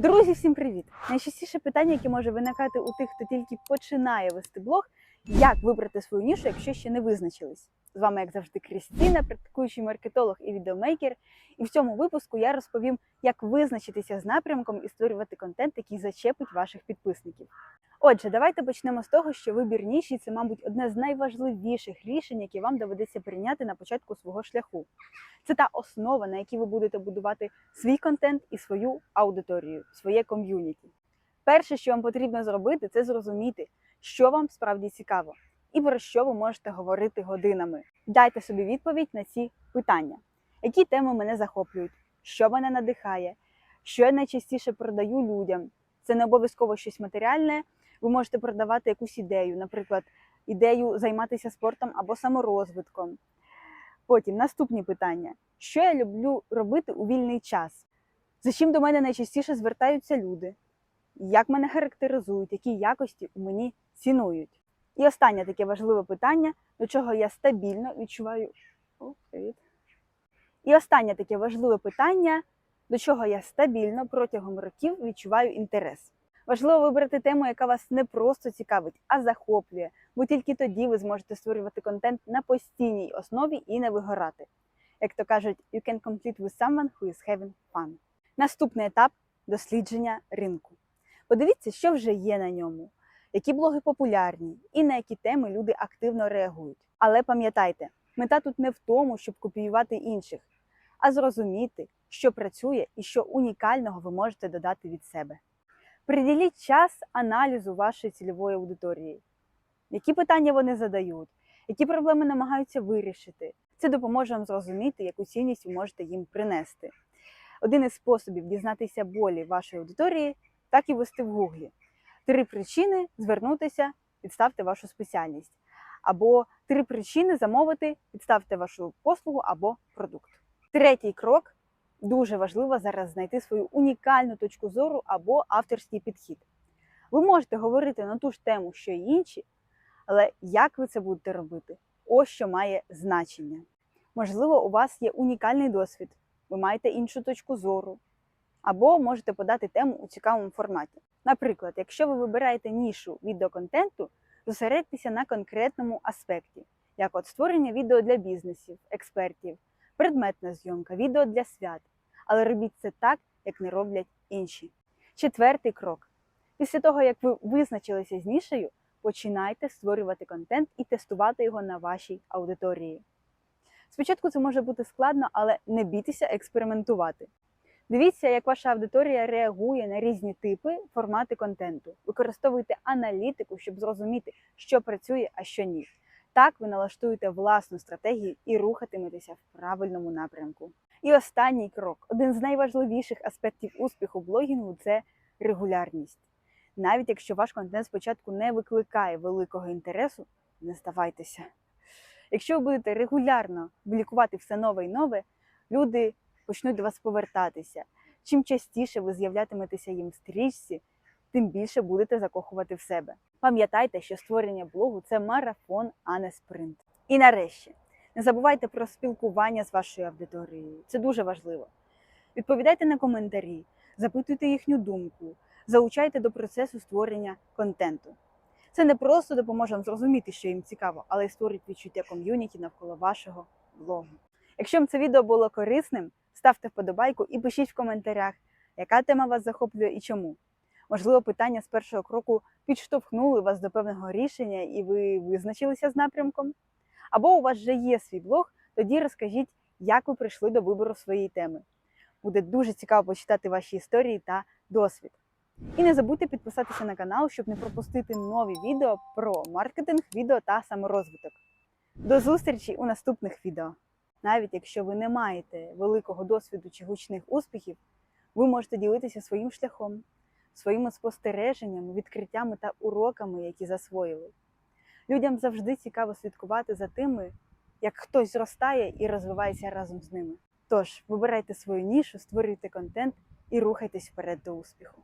Друзі, всім привіт! Найчастіше питання, яке може виникати у тих, хто тільки починає вести блог, як вибрати свою нішу, якщо ще не визначились. З вами, як завжди, Крістіна, практикуючий маркетолог і відеомейкер. І в цьому випуску я розповім, як визначитися з напрямком і створювати контент, який зачепить ваших підписників. Отже, давайте почнемо з того, що вибір ніші це, мабуть, одне з найважливіших рішень, які вам доведеться прийняти на початку свого шляху. Це та основа, на якій ви будете будувати свій контент і свою аудиторію, своє ком'юніті. Перше, що вам потрібно зробити, це зрозуміти, що вам справді цікаво і про що ви можете говорити годинами. Дайте собі відповідь на ці питання: які теми мене захоплюють, що мене надихає, що я найчастіше продаю людям. Це не обов'язково щось матеріальне. Ви можете продавати якусь ідею, наприклад, ідею займатися спортом або саморозвитком. Потім наступні питання: що я люблю робити у вільний час? За чим до мене найчастіше звертаються люди? Як мене характеризують, які якості у мені цінують? І останнє таке важливе питання, до чого я стабільно відчуваю. І останнє таке важливе питання, до чого я стабільно протягом років відчуваю інтерес. Важливо вибрати тему, яка вас не просто цікавить, а захоплює, бо тільки тоді ви зможете створювати контент на постійній основі і не вигорати. Як то кажуть, you can complete with someone who is having fun. Наступний етап дослідження ринку. Подивіться, що вже є на ньому, які блоги популярні і на які теми люди активно реагують. Але пам'ятайте, мета тут не в тому, щоб копіювати інших, а зрозуміти, що працює і що унікального ви можете додати від себе. Приділіть час аналізу вашої цільової аудиторії, які питання вони задають, які проблеми намагаються вирішити. Це допоможе вам зрозуміти, яку цінність ви можете їм принести. Один із способів дізнатися болі вашої аудиторії так і ввести в гуглі. Три причини звернутися, підставте вашу спеціальність. Або три причини замовити, підставте вашу послугу або продукт. Третій крок дуже важливо зараз знайти свою унікальну точку зору або авторський підхід. Ви можете говорити на ту ж тему, що й інші, але як ви це будете робити? Ось що має значення. Можливо, у вас є унікальний досвід, ви маєте іншу точку зору, або можете подати тему у цікавому форматі. Наприклад, якщо ви вибираєте нішу відеоконтенту, зосередьтеся на конкретному аспекті, як от створення відео для бізнесів, експертів, предметна зйомка, відео для свят. Але робіть це так, як не роблять інші. Четвертий крок. Після того, як ви визначилися з нішею, починайте створювати контент і тестувати його на вашій аудиторії. Спочатку це може бути складно, але не бійтеся експериментувати. Дивіться, як ваша аудиторія реагує на різні типи, формати контенту. Використовуйте аналітику, щоб зрозуміти, що працює, а що ні. Так ви налаштуєте власну стратегію і рухатиметеся в правильному напрямку. І останній крок один з найважливіших аспектів успіху блогінгу це регулярність. Навіть якщо ваш контент спочатку не викликає великого інтересу, не здавайтеся. Якщо ви будете регулярно публікувати все нове і нове, люди почнуть до вас повертатися. Чим частіше ви з'являтиметеся їм в стрічці, тим більше будете закохувати в себе. Пам'ятайте, що створення блогу це марафон, а не спринт. І нарешті, не забувайте про спілкування з вашою аудиторією. Це дуже важливо. Відповідайте на коментарі, запитуйте їхню думку, залучайте до процесу створення контенту. Це не просто допоможе вам зрозуміти, що їм цікаво, але й створить відчуття ком'юніті навколо вашого блогу. Якщо вам це відео було корисним, ставте вподобайку і пишіть в коментарях, яка тема вас захоплює і чому. Можливо, питання з першого кроку підштовхнули вас до певного рішення і ви визначилися з напрямком. Або у вас вже є свій блог, тоді розкажіть, як ви прийшли до вибору своєї теми. Буде дуже цікаво почитати ваші історії та досвід. І не забудьте підписатися на канал, щоб не пропустити нові відео про маркетинг, відео та саморозвиток. До зустрічі у наступних відео! Навіть якщо ви не маєте великого досвіду чи гучних успіхів, ви можете ділитися своїм шляхом, своїми спостереженнями, відкриттями та уроками, які засвоїли. Людям завжди цікаво слідкувати за тими, як хтось зростає і розвивається разом з ними. Тож вибирайте свою нішу, створюйте контент і рухайтесь вперед до успіху.